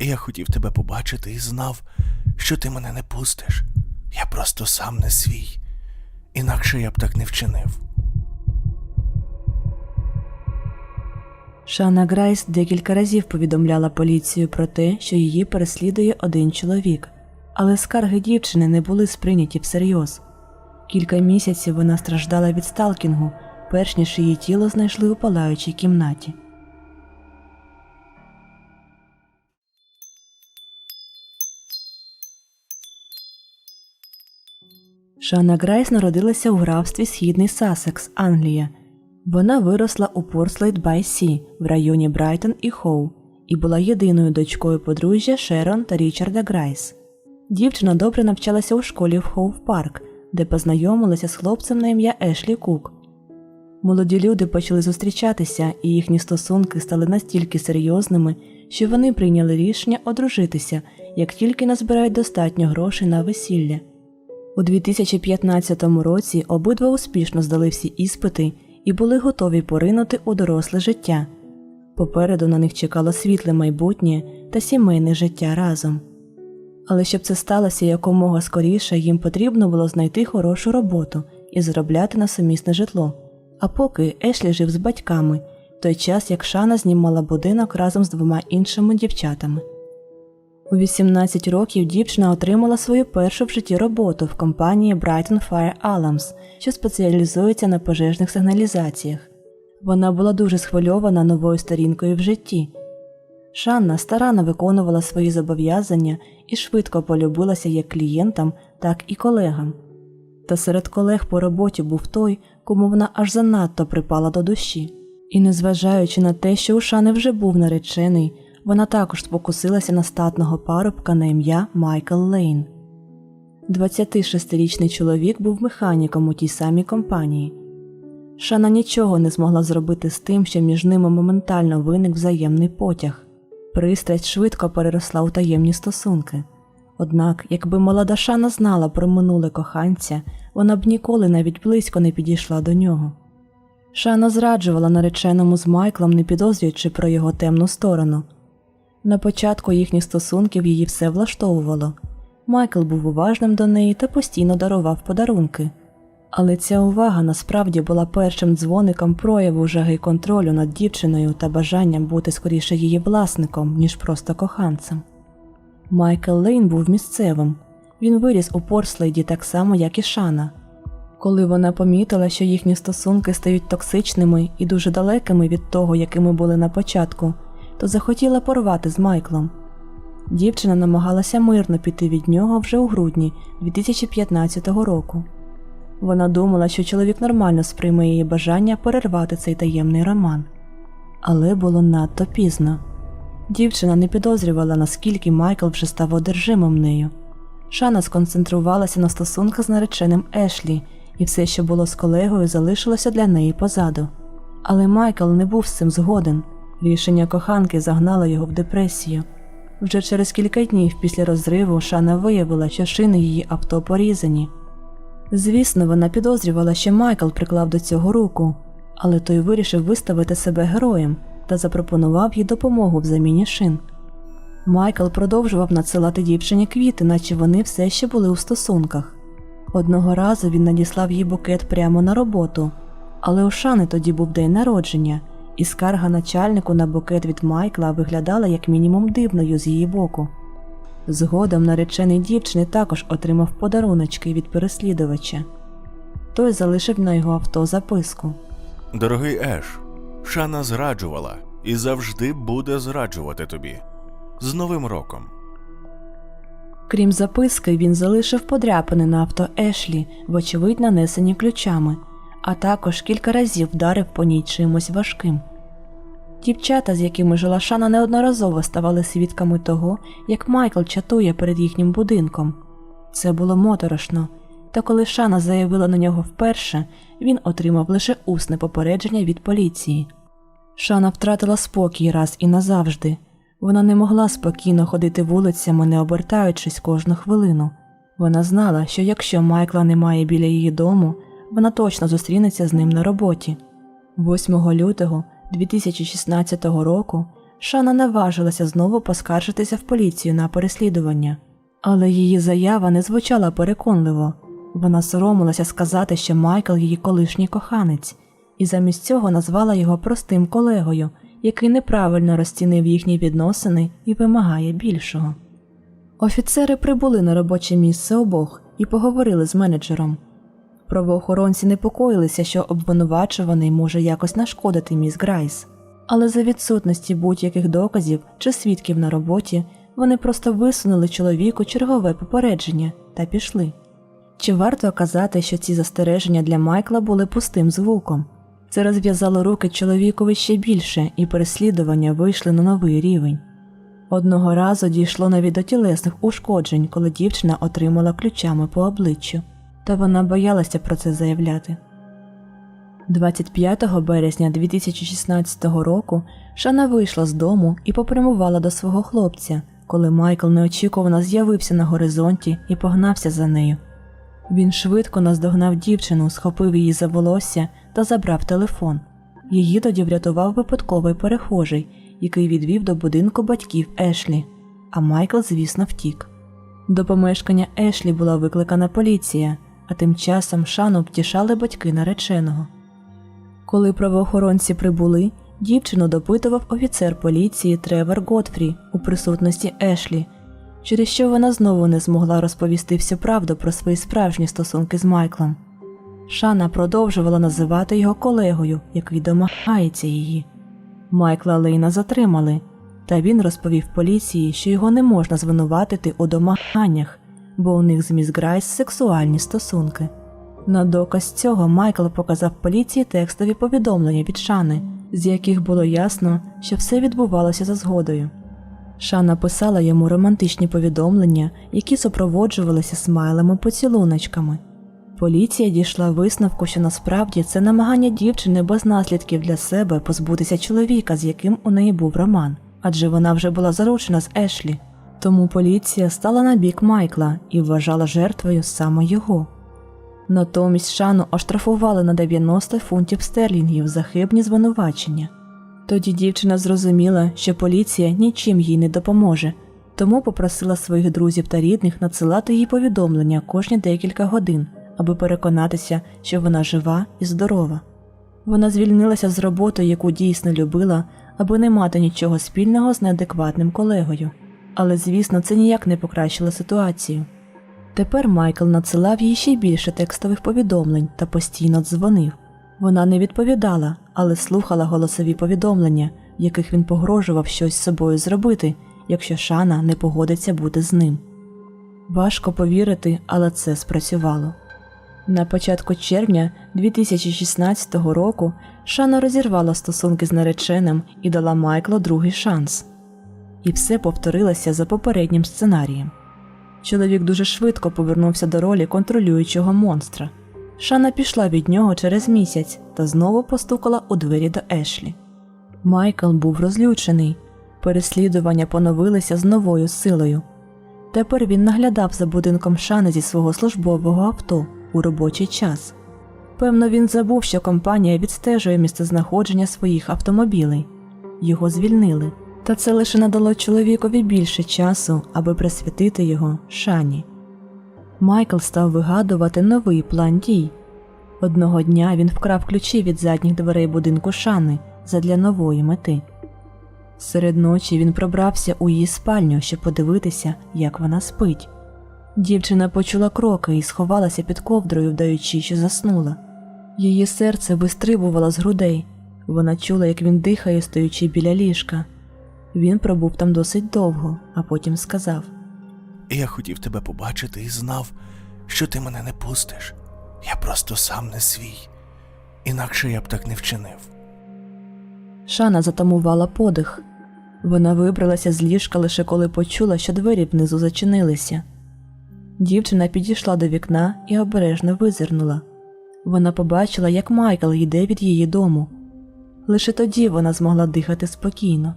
Я хотів тебе побачити і знав, що ти мене не пустиш. Я просто сам не свій. Інакше я б так не вчинив. Шана Грайс декілька разів повідомляла поліцію про те, що її переслідує один чоловік, але скарги дівчини не були сприйняті всерйоз. Кілька місяців вона страждала від сталкінгу, перш ніж її тіло знайшли у палаючій кімнаті. Шана Грайс народилася у графстві Східний Сасекс, Англія. Вона виросла у Порслейд бай Сі в районі Брайтон і Хоу і була єдиною дочкою подружжя Шерон та Річарда Грайс. Дівчина добре навчалася у школі в Хоув Парк, де познайомилася з хлопцем на ім'я Ешлі Кук. Молоді люди почали зустрічатися, і їхні стосунки стали настільки серйозними, що вони прийняли рішення одружитися, як тільки назбирають достатньо грошей на весілля. У 2015 році обидва успішно здали всі іспити і були готові поринути у доросле життя. Попереду на них чекало світле майбутнє та сімейне життя разом. Але щоб це сталося якомога скоріше, їм потрібно було знайти хорошу роботу і заробляти на сумісне житло. А поки Ешлі жив з батьками, в той час як Шана знімала будинок разом з двома іншими дівчатами. У 18 років дівчина отримала свою першу в житті роботу в компанії Brighton Fire Alarms, що спеціалізується на пожежних сигналізаціях. Вона була дуже схвильована новою сторінкою в житті. Шанна старанно виконувала свої зобов'язання і швидко полюбилася як клієнтам, так і колегам. Та серед колег по роботі був той, кому вона аж занадто припала до душі. І незважаючи на те, що у Шани вже був наречений, вона також спокусилася на статного парубка на ім'я Майкл Лейн. 26-річний чоловік був механіком у тій самій компанії. Шана нічого не змогла зробити з тим, що між ними моментально виник взаємний потяг. Пристрасть швидко переросла у таємні стосунки. Однак, якби молода Шана знала про минуле коханця, вона б ніколи навіть близько не підійшла до нього. Шана зраджувала нареченому з Майклом, не підозрюючи про його темну сторону. На початку їхніх стосунків її все влаштовувало. Майкл був уважним до неї та постійно дарував подарунки. Але ця увага насправді була першим дзвоником прояву жаги контролю над дівчиною та бажанням бути скоріше її власником, ніж просто коханцем. Майкл Лейн був місцевим. Він виріс у Порслейді так само, як і Шана. Коли вона помітила, що їхні стосунки стають токсичними і дуже далекими від того, якими були на початку, то захотіла порвати з Майклом. Дівчина намагалася мирно піти від нього вже у грудні 2015 року. Вона думала, що чоловік нормально сприйме її бажання перервати цей таємний роман. Але було надто пізно. Дівчина не підозрювала, наскільки Майкл вже став одержимим нею. Шана сконцентрувалася на стосунках з нареченим Ешлі, і все, що було з колегою, залишилося для неї позаду. Але Майкл не був з цим згоден. Рішення коханки загнало його в депресію. Вже через кілька днів після розриву Шана виявила, що шини її авто порізані. Звісно, вона підозрювала, що Майкл приклав до цього руку, але той вирішив виставити себе героєм та запропонував їй допомогу в заміні шин. Майкл продовжував надсилати дівчині квіти, наче вони все ще були у стосунках. Одного разу він надіслав їй букет прямо на роботу, але у Шани тоді був день народження, і скарга начальнику на букет від Майкла виглядала як мінімум дивною з її боку. Згодом наречений дівчини також отримав подаруночки від переслідувача. Той залишив на його авто записку. Дорогий Еш, Шана зраджувала і завжди буде зраджувати тобі. З Новим роком. Крім записки, він залишив подряпини на авто Ешлі, вочевидь нанесені ключами, а також кілька разів вдарив по ній чимось важким. Дівчата, з якими жила Шана, неодноразово ставали свідками того, як Майкл чатує перед їхнім будинком. Це було моторошно, та коли Шана заявила на нього вперше, він отримав лише усне попередження від поліції. Шана втратила спокій раз і назавжди. Вона не могла спокійно ходити вулицями, не обертаючись кожну хвилину. Вона знала, що якщо Майкла немає біля її дому, вона точно зустрінеться з ним на роботі. 8 лютого 2016 року Шана наважилася знову поскаржитися в поліцію на переслідування, але її заява не звучала переконливо. Вона соромилася сказати, що Майкл її колишній коханець, і замість цього назвала його простим колегою, який неправильно розцінив їхні відносини і вимагає більшого. Офіцери прибули на робоче місце обох і поговорили з менеджером. Правоохоронці непокоїлися, що обвинувачуваний може якось нашкодити міс Грайс, але за відсутності будь-яких доказів чи свідків на роботі вони просто висунули чоловіку чергове попередження та пішли. Чи варто казати, що ці застереження для Майкла були пустим звуком? Це розв'язало руки чоловікові ще більше, і переслідування вийшли на новий рівень. Одного разу дійшло навіть до тілесних ушкоджень, коли дівчина отримала ключами по обличчю, та вона боялася про це заявляти. 25 березня 2016 року Шана вийшла з дому і попрямувала до свого хлопця, коли Майкл неочікувано з'явився на горизонті і погнався за нею. Він швидко наздогнав дівчину, схопив її за волосся та забрав телефон. Її тоді врятував випадковий перехожий, який відвів до будинку батьків Ешлі, а Майкл, звісно, втік. До помешкання Ешлі була викликана поліція, а тим часом шану втішали батьки нареченого. Коли правоохоронці прибули, дівчину допитував офіцер поліції Тревор Готфрі у присутності Ешлі, через що вона знову не змогла розповісти всю правду про свої справжні стосунки з Майклом. Шана продовжувала називати його колегою, який домагається її. Майкла Лейна затримали, та він розповів поліції, що його не можна звинуватити у домаганнях, бо у них з міс Грайс сексуальні стосунки. На доказ цього Майкл показав поліції текстові повідомлення від Шани, з яких було ясно, що все відбувалося за згодою. Шана писала йому романтичні повідомлення, які супроводжувалися смайлами поцілуночками. Поліція дійшла висновку, що насправді це намагання дівчини без наслідків для себе позбутися чоловіка, з яким у неї був роман, адже вона вже була заручена з Ешлі. Тому поліція стала на бік Майкла і вважала жертвою саме його. Натомість Шану оштрафували на 90 фунтів стерлінгів за хибні звинувачення. Тоді дівчина зрозуміла, що поліція нічим їй не допоможе, тому попросила своїх друзів та рідних надсилати їй повідомлення кожні декілька годин, аби переконатися, що вона жива і здорова. Вона звільнилася з роботи, яку дійсно любила, аби не мати нічого спільного з неадекватним колегою. Але, звісно, це ніяк не покращило ситуацію. Тепер Майкл надсилав їй ще більше текстових повідомлень та постійно дзвонив. Вона не відповідала, але слухала голосові повідомлення, в яких він погрожував щось з собою зробити, якщо Шана не погодиться бути з ним. Важко повірити, але це спрацювало. На початку червня 2016 року Шана розірвала стосунки з нареченим і дала Майклу другий шанс. І все повторилося за попереднім сценарієм. Чоловік дуже швидко повернувся до ролі контролюючого монстра. Шана пішла від нього через місяць та знову постукала у двері до Ешлі. Майкл був розлючений. Переслідування поновилися з новою силою. Тепер він наглядав за будинком Шани зі свого службового авто у робочий час. Певно, він забув, що компанія відстежує місцезнаходження своїх автомобілей. Його звільнили, та це лише надало чоловікові більше часу, аби присвятити його Шані. Майкл став вигадувати новий план дій. Одного дня він вкрав ключі від задніх дверей будинку Шани задля нової мети. Серед ночі він пробрався у її спальню, щоб подивитися, як вона спить. Дівчина почула кроки і сховалася під ковдрою, вдаючи, що заснула. Її серце вистрибувало з грудей. Вона чула, як він дихає, стоючи біля ліжка. Він пробув там досить довго, а потім сказав: Я хотів тебе побачити і знав, що ти мене не пустиш. Я просто сам не свій. Інакше я б так не вчинив. Шана затамувала подих. Вона вибралася з ліжка лише коли почула, що двері внизу зачинилися. Дівчина підійшла до вікна і обережно визирнула. Вона побачила, як Майкл йде від її дому. Лише тоді вона змогла дихати спокійно.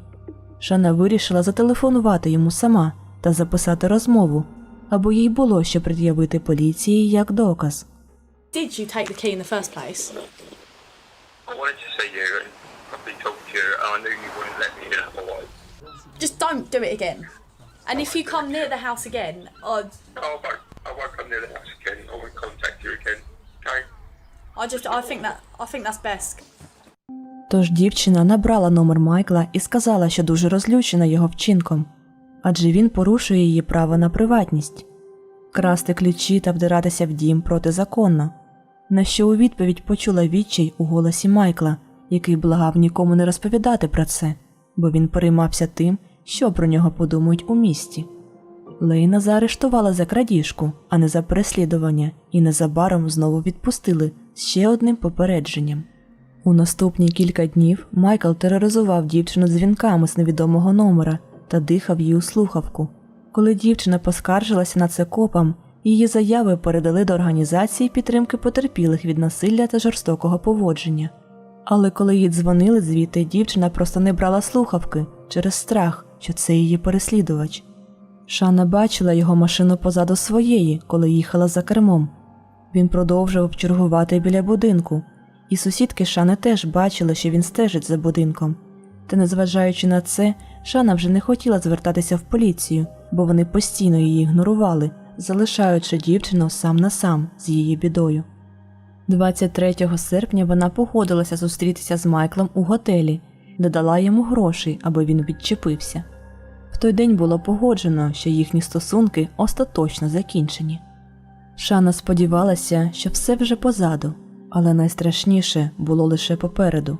Шана вирішила зателефонувати йому сама та записати розмову, або їй було що пред'явити поліції як доказ. Did you take the key in the first place? I wanted to see you and properly talk to you, and I knew you wouldn't let me in otherwise. don't do it again. And if you come near the house again, I, No, I won't. I won't come near the house again. I won't contact you again. Okay? I just, I think that, I think that's best. Тож дівчина набрала номер Майкла і сказала, що дуже розлючена його вчинком, адже він порушує її право на приватність, красти ключі та вдиратися в дім протизаконно. На що у відповідь почула відчай у голосі Майкла, який благав нікому не розповідати про це, бо він переймався тим, що про нього подумають у місті. Лейна заарештувала за крадіжку, а не за переслідування, і незабаром знову відпустили ще одним попередженням. У наступні кілька днів Майкл тероризував дівчину дзвінками з невідомого номера та дихав їй у слухавку. Коли дівчина поскаржилася на це копам, її заяви передали до організації підтримки потерпілих від насилля та жорстокого поводження. Але коли їй дзвонили звідти, дівчина просто не брала слухавки через страх, що це її переслідувач. Шана бачила його машину позаду своєї, коли їхала за кермом. Він продовжував чергувати біля будинку, і сусідки Шани теж бачили, що він стежить за будинком. Та, незважаючи на це, Шана вже не хотіла звертатися в поліцію, бо вони постійно її ігнорували, залишаючи дівчину сам на сам з її бідою. 23 серпня вона погодилася зустрітися з Майклом у готелі, де дала йому грошей, аби він відчепився. В той день було погоджено, що їхні стосунки остаточно закінчені. Шана сподівалася, що все вже позаду, але найстрашніше було лише попереду.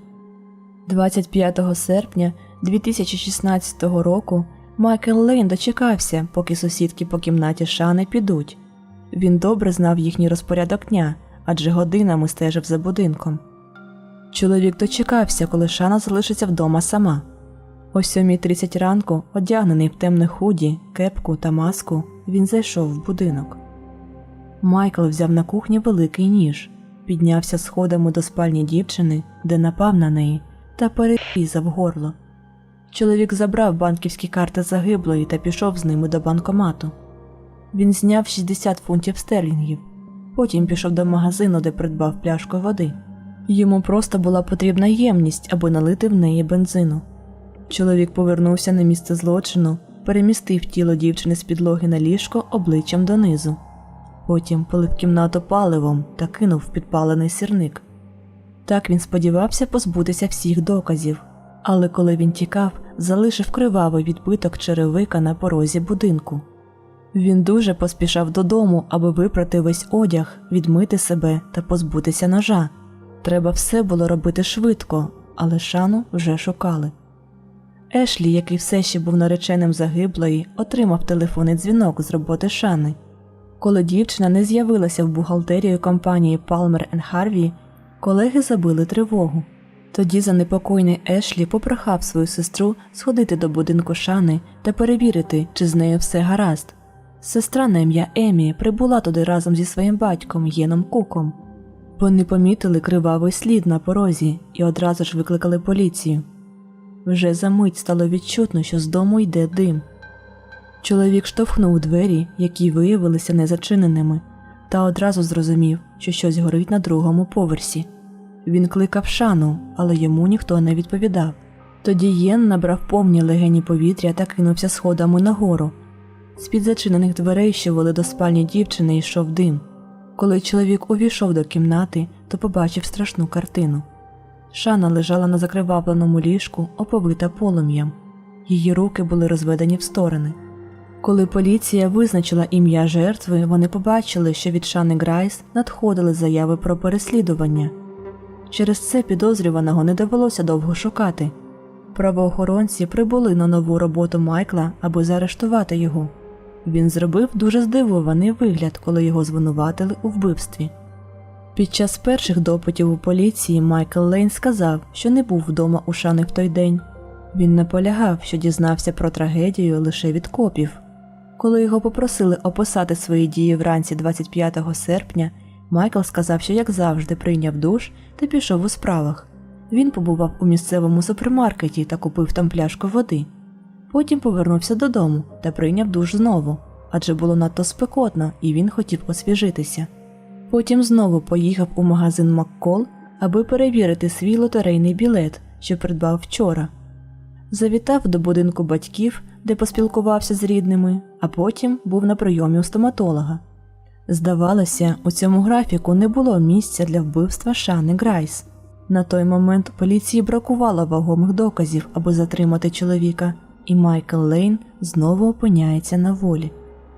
25 серпня 2016 року Майкл Лейн дочекався, поки сусідки по кімнаті Шани підуть. Він добре знав їхній розпорядок дня, адже годинами стежив за будинком. Чоловік дочекався, коли Шана залишиться вдома сама. О 7.30 ранку, одягнений в темне худі, кепку та маску, він зайшов в будинок. Майкл взяв на кухні великий ніж, піднявся сходами до спальні дівчини, де напав на неї, та перерізав горло. Чоловік забрав банківські карти загиблої та пішов з ними до банкомату. Він зняв 60 фунтів стерлінгів, потім пішов до магазину, де придбав пляшку води. Йому просто була потрібна ємність, аби налити в неї бензину. Чоловік повернувся на місце злочину, перемістив тіло дівчини з підлоги на ліжко обличчям донизу. Потім полив кімнату паливом та кинув підпалений сірник. Так він сподівався позбутися всіх доказів, але коли він тікав, залишив кривавий відбиток черевика на порозі будинку. Він дуже поспішав додому, аби випрати весь одяг, відмити себе та позбутися ножа. Треба все було робити швидко, але шану вже шукали. Ешлі, який все ще був нареченим загиблої, отримав телефонний дзвінок з роботи Шани. Коли дівчина не з'явилася в бухгалтерію компанії Palmer Harvey, колеги забили тривогу. Тоді занепокоєний Ешлі попрохав свою сестру сходити до будинку Шани та перевірити, чи з нею все гаразд. Сестра на ім'я Емі прибула туди разом зі своїм батьком Єном Куком. Вони помітили кривавий слід на порозі і одразу ж викликали поліцію. Вже за мить стало відчутно, що з дому йде дим. Чоловік штовхнув двері, які виявилися незачиненими, та одразу зрозумів, що щось горить на другому поверсі. Він кликав шану, але йому ніхто не відповідав. Тоді Єн набрав повні легені повітря та кинувся сходами нагору. З-під зачинених дверей, що вели до спальні дівчини, йшов дим. Коли чоловік увійшов до кімнати, то побачив страшну картину. Шана лежала на закривавленому ліжку, оповита полум'ям. Її руки були розведені в сторони. Коли поліція визначила ім'я жертви, вони побачили, що від Шани Грайс надходили заяви про переслідування. Через це підозрюваного не довелося довго шукати. Правоохоронці прибули на нову роботу Майкла, аби заарештувати його. Він зробив дуже здивований вигляд, коли його звинуватили у вбивстві. Під час перших допитів у поліції Майкл Лейн сказав, що не був вдома у Шани в той день. Він наполягав, що дізнався про трагедію лише від копів. Коли його попросили описати свої дії вранці 25 серпня, Майкл сказав, що, як завжди, прийняв душ та пішов у справах. Він побував у місцевому супермаркеті та купив там пляшку води. Потім повернувся додому та прийняв душ знову, адже було надто спекотно і він хотів освіжитися. Потім знову поїхав у магазин Маккол, аби перевірити свій лотерейний білет, що придбав вчора. Завітав до будинку батьків, де поспілкувався з рідними, а потім був на прийомі у стоматолога. Здавалося, у цьому графіку не було місця для вбивства Шани Грайс. На той момент поліції бракувало вагомих доказів, аби затримати чоловіка, і Майкл Лейн знову опиняється на волі.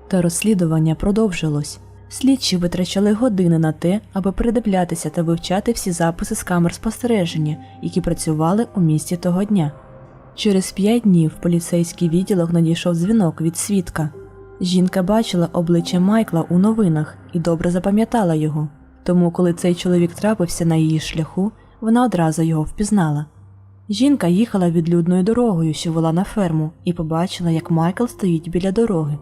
Та розслідування продовжилось. Слідчі витрачали години на те, аби придивлятися та вивчати всі записи з камер спостереження, які працювали у місті того дня. Через п'ять днів поліцейський відділок надійшов дзвінок від свідка. Жінка бачила обличчя Майкла у новинах і добре запам'ятала його. Тому, коли цей чоловік трапився на її шляху, вона одразу його впізнала. Жінка їхала відлюдною дорогою, що вела на ферму, і побачила, як Майкл стоїть біля дороги.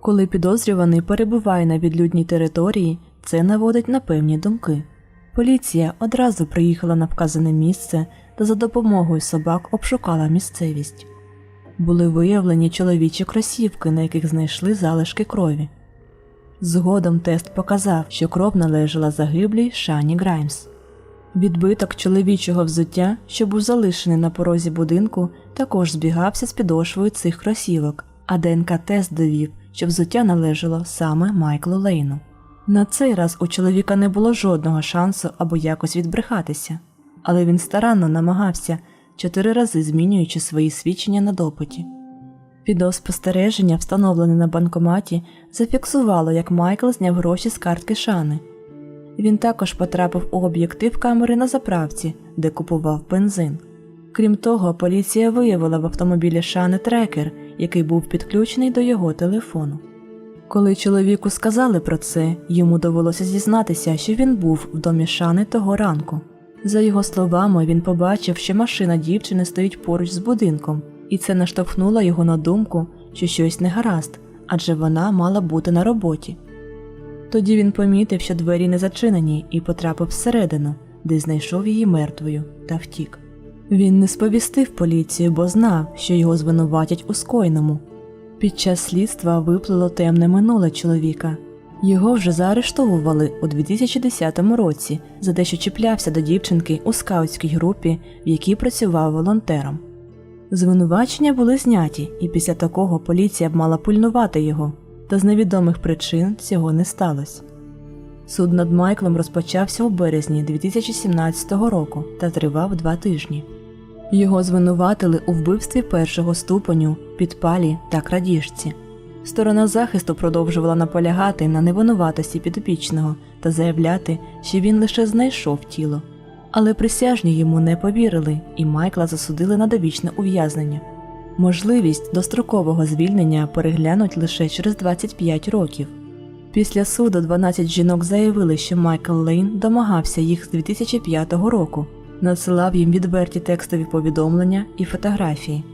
Коли підозрюваний перебуває на відлюдній території, це наводить на певні думки. Поліція одразу приїхала на вказане місце та за допомогою собак обшукала місцевість. Були виявлені чоловічі кросівки, на яких знайшли залишки крові. Згодом тест показав, що кров належала загиблій Шані Граймс. Відбиток чоловічого взуття, що був залишений на порозі будинку, також збігався з підошвою цих кросівок, а ДНК-тест довів, що взуття належало саме Майклу Лейну. На цей раз у чоловіка не було жодного шансу або якось відбрехатися, але він старанно намагався, чотири рази змінюючи свої свідчення на допиті. Відеоспостереження, встановлене на банкоматі, зафіксувало, як Майкл зняв гроші з картки Шани. Він також потрапив у об'єктив камери на заправці, де купував бензин. Крім того, поліція виявила в автомобілі Шани трекер, який був підключений до його телефону. Коли чоловіку сказали про це, йому довелося зізнатися, що він був в домі Шани того ранку. За його словами, він побачив, що машина дівчини стоїть поруч з будинком, і це наштовхнуло його на думку, що щось не гаразд, адже вона мала бути на роботі. Тоді він помітив, що двері не зачинені, і потрапив всередину, де знайшов її мертвою та втік. Він не сповістив поліцію, бо знав, що його звинуватять у скоєному. Під час слідства виплило темне минуле чоловіка. Його вже заарештовували у 2010 році за те, що чіплявся до дівчинки у скаутській групі, в якій працював волонтером. Звинувачення були зняті, і після такого поліція б мала пильнувати його, та з невідомих причин цього не сталося. Суд над Майклом розпочався у березні 2017 року та тривав два тижні. Його звинуватили у вбивстві першого ступеню, підпалі та крадіжці. Сторона захисту продовжувала наполягати на невинуватості підопічного та заявляти, що він лише знайшов тіло. Але присяжні йому не повірили, і Майкла засудили на довічне ув'язнення. Можливість дострокового звільнення переглянуть лише через 25 років. Після суду 12 жінок заявили, що Майкл Лейн домагався їх з 2005 року, надсилав їм відверті текстові повідомлення і фотографії.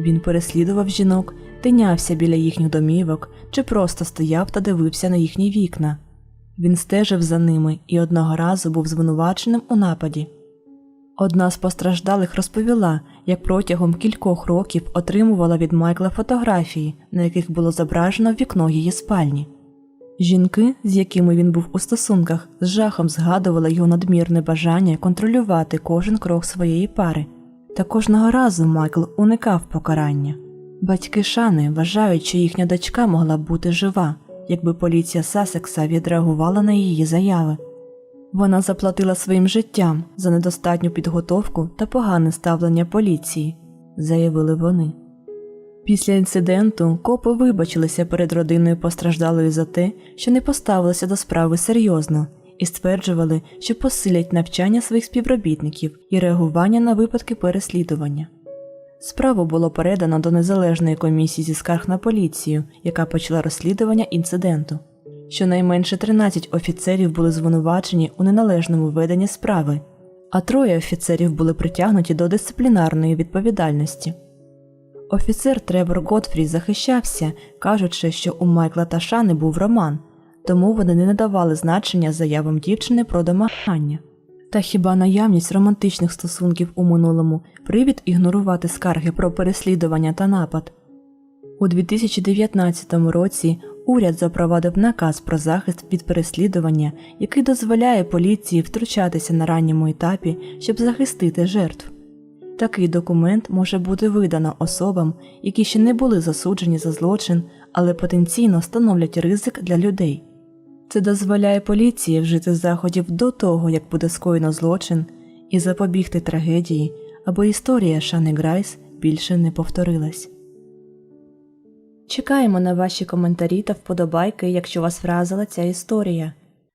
Він переслідував жінок, тинявся біля їхніх домівок чи просто стояв та дивився на їхні вікна. Він стежив за ними і одного разу був звинуваченим у нападі. Одна з постраждалих розповіла, як протягом кількох років отримувала від Майкла фотографії, на яких було зображено вікно її спальні. Жінки, з якими він був у стосунках, з жахом згадували його надмірне бажання контролювати кожен крок своєї пари. Та кожного разу Майкл уникав покарання. Батьки Шани вважають, що їхня дочка могла б бути жива, якби поліція Сасекса відреагувала на її заяви. Вона заплатила своїм життям за недостатню підготовку та погане ставлення поліції, заявили вони. Після інциденту копи вибачилися перед родиною постраждалої за те, що не поставилися до справи серйозно, і стверджували, що посилять навчання своїх співробітників і реагування на випадки переслідування. Справу було передано до незалежної комісії зі скарг на поліцію, яка почала розслідування інциденту. Щонайменше 13 офіцерів були звинувачені у неналежному веденні справи, а троє офіцерів були притягнуті до дисциплінарної відповідальності. Офіцер Тревор Готфрі захищався, кажучи, що у Майкла та Шани був роман, тому вони не надавали значення заявам дівчини про домагання. Та хіба наявність романтичних стосунків у минулому привід ігнорувати скарги про переслідування та напад? У 2019 році уряд запровадив наказ про захист від переслідування, який дозволяє поліції втручатися на ранньому етапі, щоб захистити жертв. Такий документ може бути видано особам, які ще не були засуджені за злочин, але потенційно становлять ризик для людей. Це дозволяє поліції вжити заходів до того, як буде скоєно злочин, і запобігти трагедії, або історія Шани Грайс більше не повторилась. Чекаємо на ваші коментарі та вподобайки, якщо вас вразила ця історія.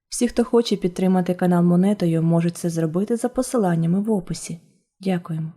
Всі, хто хоче підтримати канал монетою, можуть це зробити за посиланнями в описі. Дякуємо.